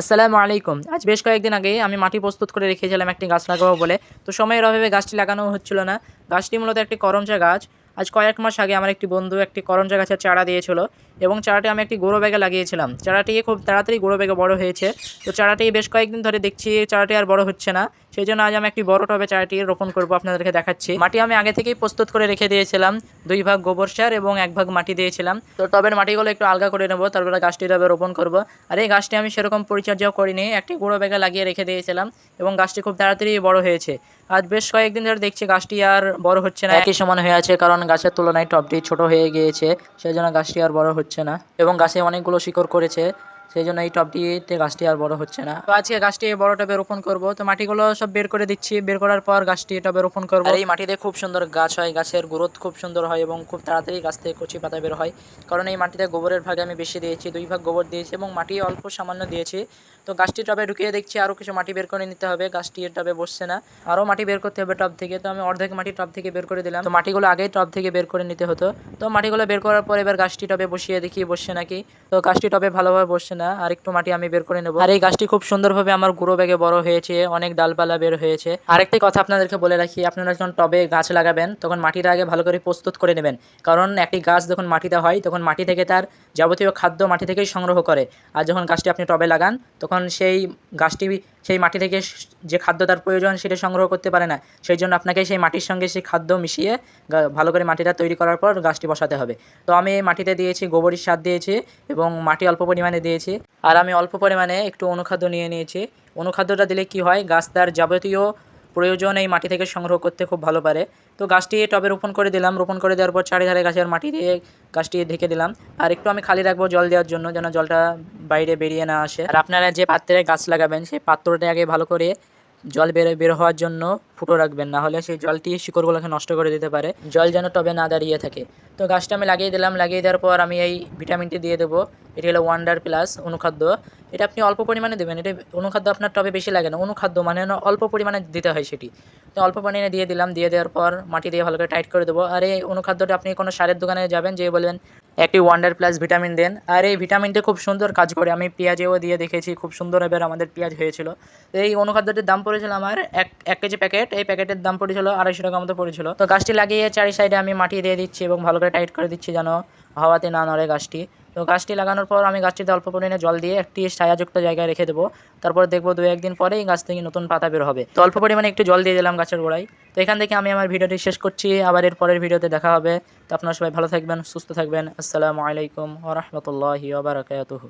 আসসালামু আলাইকুম। আজ বেশ কয়েকদিন আগে আমি মাটি প্রস্তুত করে রেখেছিলাম একটি গাছ লাগাবো বলে। তো সময়ের অভাবে গাছটি লাগানো হচ্ছিল না। গাছটি মূলত একটি করমচা গাছ। আজ কয়েক মাস আগে আমার একটি বন্ধু একটি করঞ্জা গাছের চারা দিয়েছিল এবং চারাটি আমি একটি গোড়ো ব্যাগে লাগিয়েছিলাম। চারাটি খুব তাড়াতাড়ি গোড়ো ব্যাগে বড় হয়েছে। তো চারাটি বেশ কয়েকদিন ধরে দেখছি চারাটি আর বড় হচ্ছে না। সেই জন্য আজ আমি একটি বড় টবে চারাটি রোপণ করব আপনাদেরকে দেখাচ্ছি। মাটি আমি আগে থেকেই প্রস্তুত করে রেখে দিয়েছিলাম। দুই ভাগ গোবর সার এবং এক ভাগ মাটি দিয়েছিলাম। তো টবের মাটিগুলো একটু আলগা করে নেব, তারপরে গাছটি টবে রোপণ করব। আর এই গাছটি আমি সেরকম পরিচর্যাও করিনি, একটি গুঁড়ো ব্যাগে লাগিয়ে রেখে দিয়েছিলাম এবং গাছটি খুব তাড়াতাড়ি বড় হয়েছে। আজ বেশ কয়েকদিন ধরে দেখছি গাছটি আর বড় হচ্ছে না। একই সমান হয়ে আছে, কারণ গাছের তুলনায় টবটি ছোট হয়ে গিয়েছে সেই জন্য গাছটি আর বড় হচ্ছে না। এবং গাছে অনেকগুলো শিকড় করেছে। সেই জন্য এই টবটিতে গাছটি আর বড় হচ্ছে না। তো আজকে গাছটি বড় টবে রোপণ করব। তো মাটিগুলো সব বের করে দিচ্ছি। বের করার পর গাছটি টবে রোপণ করব। এই মাটিতে খুব সুন্দর গাছ হয়। গাছের গ্রোথ খুব সুন্দর হয় এবং খুব তাড়াতাড়ি গাছ থেকে কচি পাতা বের হয়। কারণ এই মাটিতে গোবরের ভাগে আমি বেশি দিয়েছি, দুই ভাগ গোবর দিয়েছি এবং মাটি অল্প সামান্য দিয়েছি। তো গাছটি টবে ঢুকিয়ে দেখছি আরও কিছু মাটি বের করে নিতে হবে। গাছটি টবে বসছে না। আরও মাটি বের করতে হবে টব থেকে। তো আমি অর্ধেক মাটি টব থেকে বের করে দিলাম। তো মাটিগুলো আগেই টব থেকে বের করে নিতে হতো। তো মাটিগুলো বের করার পর এবার গাছটি টবে বসিয়ে দেখি, বসছে নাকি? তো গাছটি টবে ভালোভাবে বসছে না আর একটু মাটি আমি বের করে নেব। আর এই গাছটি খুব সুন্দরভাবে আমার গুঁড়ো ব্যাগে বড় হয়েছে, অনেক ডালপালা বের হয়েছে। আরেকটি কথা আপনাদেরকে বলে রাখি, আপনারা যখন টবে গাছ লাগাবেন, তখন মাটিটা আগে ভালো করে প্রস্তুত করে নেবেন। কারণ একটি গাছ যখন মাটিতে হয়, তখন মাটি থেকে তার যাবতীয় খাদ্য মাটি থেকেই সংগ্রহ করে। আর যখন গাছটি আপনি টবে লাগান, তখন সেই গাছটি সেই মাটি থেকে যে খাদ্য তার প্রয়োজন সেটা সংগ্রহ করতে পারে না। সেই জন্য আপনাকে সেই মাটির সঙ্গে সেই খাদ্য মিশিয়ে ভালো করে মাটিটা তৈরি করার পর গাছটি বসাতে হবে। তো আমি মাটিতে দিয়েছি গোবরের সার দিয়েছি এবং মাটি অল্প পরিমাণে দিয়েছি। আর আমি অল্প পরিমাণে একটু অনুখাদ্য নিয়ে নিয়েছি। অনুখাদ্যটা দিলে কি হয়? গাছ তার যাবতীয় প্রয়োজন এই মাটি থেকে সংগ্রহ করতে খুব ভালো পারে। তো গাছটি টবে রোপণ করে দিলাম। রোপণ করে দেওয়ার পর চারিধারে গাছের মাটি দিয়ে গাছটি ঢেকে দিলাম। আর একটু আমি খালি রাখব জল দেওয়ার জন্য, যেন জলটা বাইরে বেরিয়ে না আসে। আর আপনারা যে পাত্রে গাছ লাগাবেন, সেই পাত্রটা আগে ভালো করে জল বের বের হওয়ার জন্য ফুটো রাখবেন, না হলে সেই জলটি শিকড়গুলোকে নষ্ট করে দিতে পারে। জল যেন টবে না দাঁড়িয়ে থাকে। তো গাছটা আমি লাগিয়ে দিলাম। লাগিয়ে দেওয়ার পর আমি এই ভিটামিনটি দিয়ে দেবো। এটি হলো ওয়ান্ডার প্লাস অনুখাদ্য। এটা আপনি অল্প পরিমাণে দেবেন। এটা অনুখাদ্য আপনার টবে বেশি লাগে না। অনুখাদ্য মানে অল্প পরিমাণে দিতে হয় সেটি। তো অল্প পরিমাণে দিয়ে দিলাম। দিয়ে দেওয়ার পর মাটি দিয়ে ভালো করে টাইট করে দেবো। আর এই অনুখাদ্যটা আপনি কোনো সারের দোকানে যাবেন যে বলবেন একটি ওয়ান্ডার প্লাস ভিটামিন দেন। আর এই ভিটামিনটি খুব সুন্দর কাজ করে। আমি পেঁয়াজেও দিয়ে দেখেছি, খুব সুন্দর এবার আমাদের পেঁয়াজ হয়েছিল। তো এই অনুখাদ্যটির দাম পড়েছিল আমার এক এক কেজি প্যাকেট এই প্যাকেটের দাম পড়েছিল আড়াইশো টাকা মতো পড়েছিল। তো গাছটি লাগিয়ে চারি সাইডে আমি মাটি দিয়ে দিচ্ছি এবং ভালো করে টাইট করে দিচ্ছি যেন হাওয়াতে না নড়ে গাছটি। তো গাছটি লাগানোর পর আমি গাছটিতে অল্প পরিমাণে জল দিয়ে একটি ছায়াযুক্ত জায়গায় রেখে দেবো। তারপর দেখব দু একদিন পরেই গাছ থেকে নতুন পাতা বের হবে। তো অল্প পরিমাণে একটু জল দিয়ে দিলাম গাছের গোড়ায়। তো এখান থেকে আমি আমার ভিডিওটি শেষ করছি। আবার এর পরের ভিডিওতে দেখা হবে। তো আপনারা সবাই ভালো থাকবেন, সুস্থ থাকবেন। আসসালামু আলাইকুম ওরহমতুল্লাহি ওবরাকাতুহু